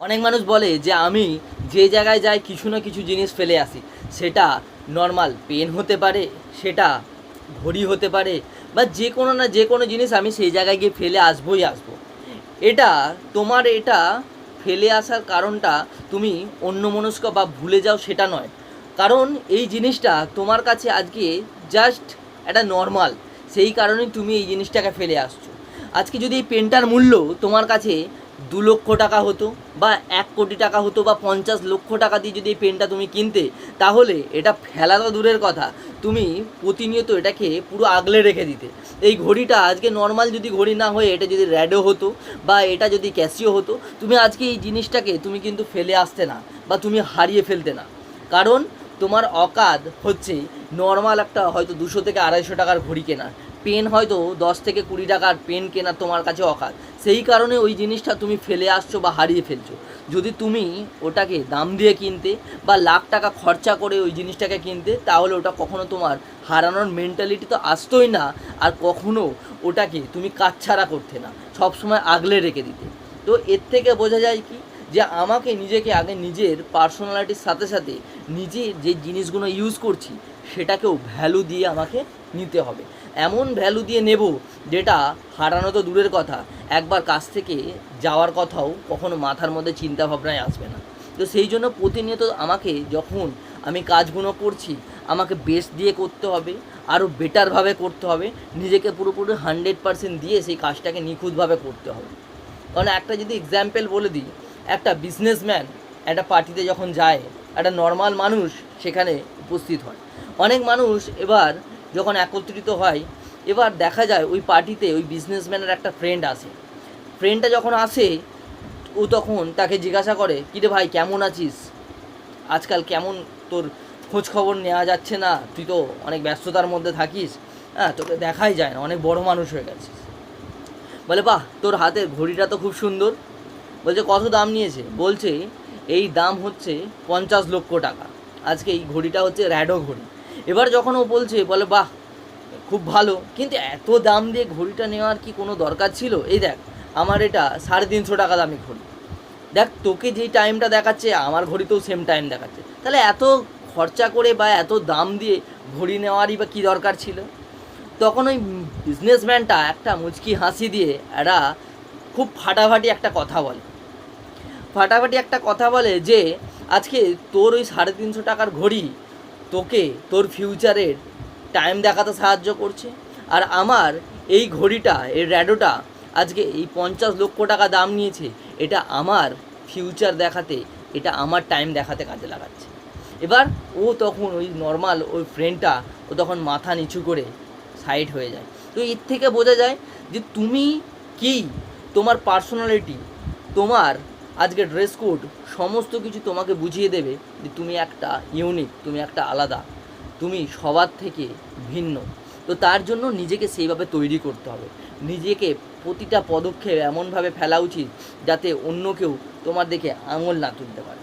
অনেক মানুষ বলে যে আমি যে জায়গায় যাই কিছু না কিছু জিনিস ফেলে আসি। সেটা নর্মাল পেন হতে পারে, সেটা ঘড়ি হতে পারে, বা যে কোনো না যে কোনো জিনিস আমি সেই জায়গায় গিয়ে ফেলে আসবোই আসব। এটা, তোমার এটা ফেলে আসার কারণটা তুমি অন্যমনস্ক বা ভুলে যাও সেটা নয়। কারণ এই জিনিসটা তোমার কাছে আজকে জাস্ট একটা নর্মাল সেই কারণেই তুমি এই জিনিসটাকে ফেলে আসছো। আজকে যদি এই পেনটার মূল্য তোমার কাছে দু লক্ষ টাকা হতো বা এক কোটি টাকা হতো বা পঞ্চাশ লক্ষ টাকা দিয়ে যদি এই পেনটা তুমি কিনতে, তাহলে এটা ফেলা তো দূরের কথা। তুমি প্রতিনিয়ত এটাকে পুরো আগলে রেখে দিতে। এই ঘড়িটা আজকে নর্মাল যদি ঘড়ি না হয়ে এটা যদি র্যাডো হতো বা এটা যদি ক্যাসিও হতো, তুমি আজকে এই জিনিসটাকে তুমি কিন্তু ফেলে আসতে না বা তুমি হারিয়ে ফেলতে না। কারণ তোমার অকাদ হচ্ছে নর্মাল একটা হয়তো দুশো থেকে আড়াইশো টাকার ঘড়ি কেনা পেন হয়তো দশ থেকে কুড়ি টাকার পেন কেনা তোমার কাছে অকাদ সেই কারণে ওই জিনিসটা তুমি ফেলে আসছো বা হারিয়ে ফেলছো। যদি তুমি ওটাকে দাম দিয়ে কিনতে বা লাখ টাকা খরচা করে ওই জিনিসটাকে কিনতে, তাহলে ওটা কখনো তোমার হারানোর মেন্টালিটি তো আসতোই না আর কখনো ওটাকে তুমি কাচ্ছাড়া করতে না। সবসময় আগলে রেখে দিতে। তো এর থেকে বোঝা যায় কি যে আমাকে নিজেকে আগে নিজের পার্সোনালিটির সাথে সাথে নিজে যে জিনিসগুলো ইউজ করছি, সেটাকেও ভ্যালু দিয়ে আমাকে নিতে হবে। এমন ভ্যালু দিয়ে নেব যেটা হারানো তো দূরের কথা, একবার কাছ থেকে যাওয়ার কথাও কখনো মাথার মধ্যে চিন্তা ভাবনায় আসবে না। তো সেই জন্য প্রতিনিয়ত আমাকে যখন আমি কাজগুলো করছি, আমাকে বেস্ট দিয়ে করতে হবে আরও বেটারভাবে করতে হবে, নিজেকে পুরোপুরি হান্ড্রেড পার্সেন্ট দিয়ে সেই কাজটাকে নিখুঁতভাবে করতে হবে। কারণ একটা যদি এক্সাম্পল বলে দিই একটা বিজনেসম্যান একটা পার্টিতে যখন যায়, একটা নর্মাল মানুষ সেখানে উপস্থিত হয়। অনেক মানুষ এবার যখন একত্রিত হয়, এবার দেখা যায় ওই পার্টিতে ওই বিজনেসম্যানের একটা ফ্রেন্ড আসে। ফ্রেন্ডটা যখন আসে, ও তখন তাকে জিজ্ঞাসা করে, কিরে ভাই, কেমন আছিস? আজকাল কেমন তোর খবর নেওয়া যাচ্ছে না? তুই তো অনেক ব্যস্ততার মধ্যে থাকিস। হ্যাঁ তোকে দেখাই যায় না, অনেক বড় মানুষ হয়ে গেছিস। বলে, বাহ, তোর হাতের ঘড়িটা তো খুব সুন্দর। বলছে, কত দাম নিয়েছে? বলছে, এই দাম হচ্ছে পঞ্চাশ লক্ষ টাকা। আজকে এই ঘড়িটা হচ্ছে র্যাডো ঘড়ি। এবার যখন ও বলছে, বলে, বাহ, খুব ভালো। কিন্তু এত দাম দিয়ে ঘড়িটা নেওয়ার কি কোনো দরকার ছিল? এই দেখ, আমার এটা সাড়ে তিনশো টাকা দামি ঘড়ি। দেখ, তোকে যেই টাইমটা দেখাচ্ছে, আমার ঘড়িতেও সেম টাইম দেখাচ্ছে। তাহলে এত খরচা করে বা এত দাম দিয়ে ঘড়ি নেওয়ারই বা কী দরকার ছিল? তখন ওই বিজনেসম্যানটা একটা মুচকি হাসি দিয়ে একটা খুব ফাটাফাটি একটা কথা বলে। ফাটাফাটি একটা কথা বলে যে, আজকে তোর ওই সাড়ে তিনশো টাকার ঘড়ি, তোকে তোর ফিউচারের টাইম দেখাতে সাহায্য করছে। আর আমার এই ঘড়িটা, এই র্যাডোটা আজকে এই পঞ্চাশ লক্ষ টাকা দাম নিয়েছে, এটা আমার ফিউচার দেখাতে, এটা আমার টাইম দেখাতে কাজে লাগাচ্ছে। এবার ও তখন ওই নর্মাল ওই ফ্রেন্ডটা ও তখন মাথা নিচু করে সাইড হয়ে যায়। তো এর থেকে বোঝা যায় যে তুমি কি? তোমার পার্সোনালিটি তোমার আজকে ড্রেস কোড সমস্ত কিছু তোমাকে বুঝিয়ে দেবে যে তুমি একটা ইউনিক তুমি একটা আলাদা, তুমি সবার থেকে ভিন্ন। তো তার জন্য নিজেকে সেইভাবে তৈরি করতে হবে। নিজেকে প্রতিটা পদক্ষেপ এমনভাবে ফেলা উচিত যাতে অন্য কেউ তোমার দেখে আঙুল না তুলতে পারে।